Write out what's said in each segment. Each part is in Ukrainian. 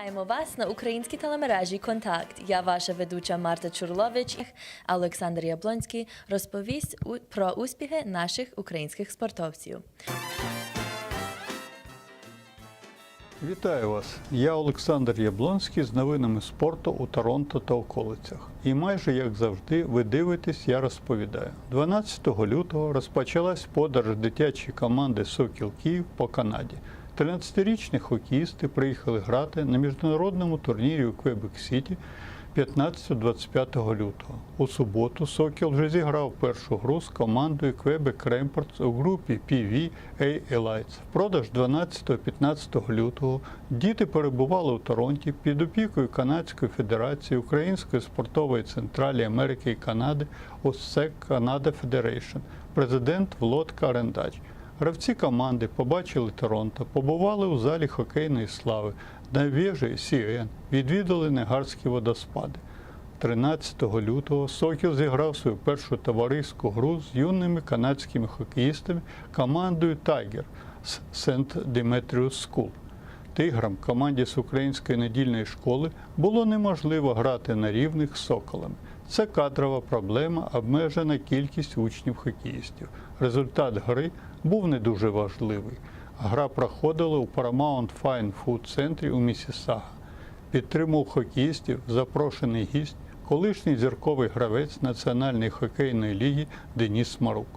Вітаємо вас на українській телемережі Контакт. Я ваша ведуча Марта Чурлович. Олександр Яблонський розповість про успіхи наших українських спортовців. Вітаю вас! Я Олександр Яблонський з новинами спорту у Торонто та околицях. І майже як завжди, ви дивитесь, я розповідаю. 12 лютого розпочалась подорож дитячої команди Сокіл Київ по Канаді. 13-річні хокеїсти приїхали грати на міжнародному турнірі у Квебек-Сіті 15-25 лютого. У суботу Сокіл вже зіграв першу гру з командою Quebec Remparts у групі PV A Elites. Впродовж 12-15 лютого діти перебували у Торонті під опікою Канадської Федерації Української спортової централі Америки і Канади ОСЕК Канада Федерейшн, президент Володь Карендач. Гравці команди побачили Торонто, побували у залі хокейної слави на вежі CN, відвідали Негарські водоспади. 13 лютого Сокіл зіграв свою першу товариську гру з юними канадськими хокеїстами командою Тайгер з Сент Деметріус Скул. Тиграм команді з української недільної школи було неможливо грати на рівних з соколами. Це кадрова проблема, обмежена кількість учнів хокеїстів. Результат гри був не дуже важливий. Гра проходила у Paramount Fine Food центрі у Місісага. Підтримав хокеїстів запрошений гість, колишній зірковий гравець Національної хокейної ліги Деніс Марук.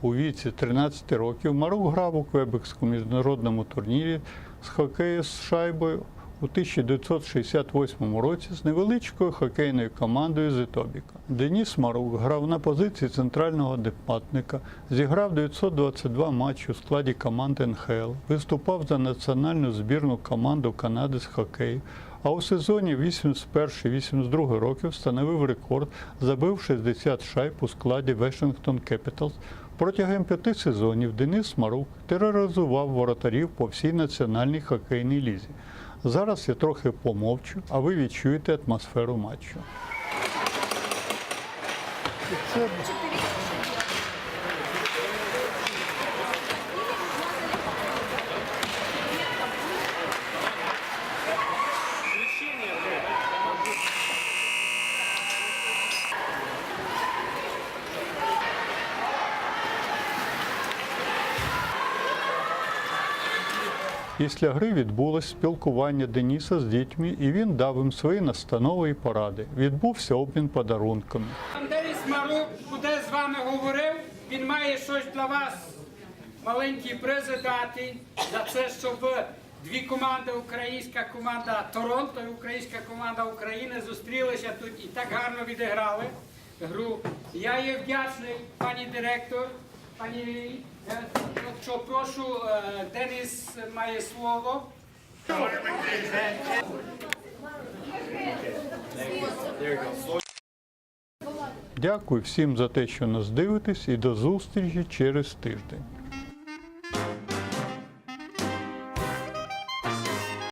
У віці 13 років Марук грав у Квебекському міжнародному турнірі з хокею з шайбою у 1968 році з невеличкою хокейною командою з Етобіка. Деніс Марук грав на позиції центрального депатника, зіграв 922 матчі у складі команди НХЛ, виступав за національну збірну команду Канади з хокею, а у сезоні 81-82 років встановив рекорд, забив 60 шайб у складі Washington Capitals. Протягом п'яти сезонів Денис Марук тероризував воротарів по всій національній хокейній лізі. Зараз я трохи помовчу, а ви відчуєте атмосферу матчу. Це Після гри відбулось спілкування Деніса з дітьми, і він дав їм свої настанови і поради. Відбувся обмін подарунками. Андрій Смарук буде з вами говорив. Він має щось для вас, маленькі призи за це, щоб дві команди, українська команда Торонто і українська команда України зустрілися тут і так гарно відіграли гру. Я є вдячний, пані директор, пані. Е, що прошу, е, Деніс має слово. Дякую всім за те, що нас дивитесь, і до зустрічі через тиждень.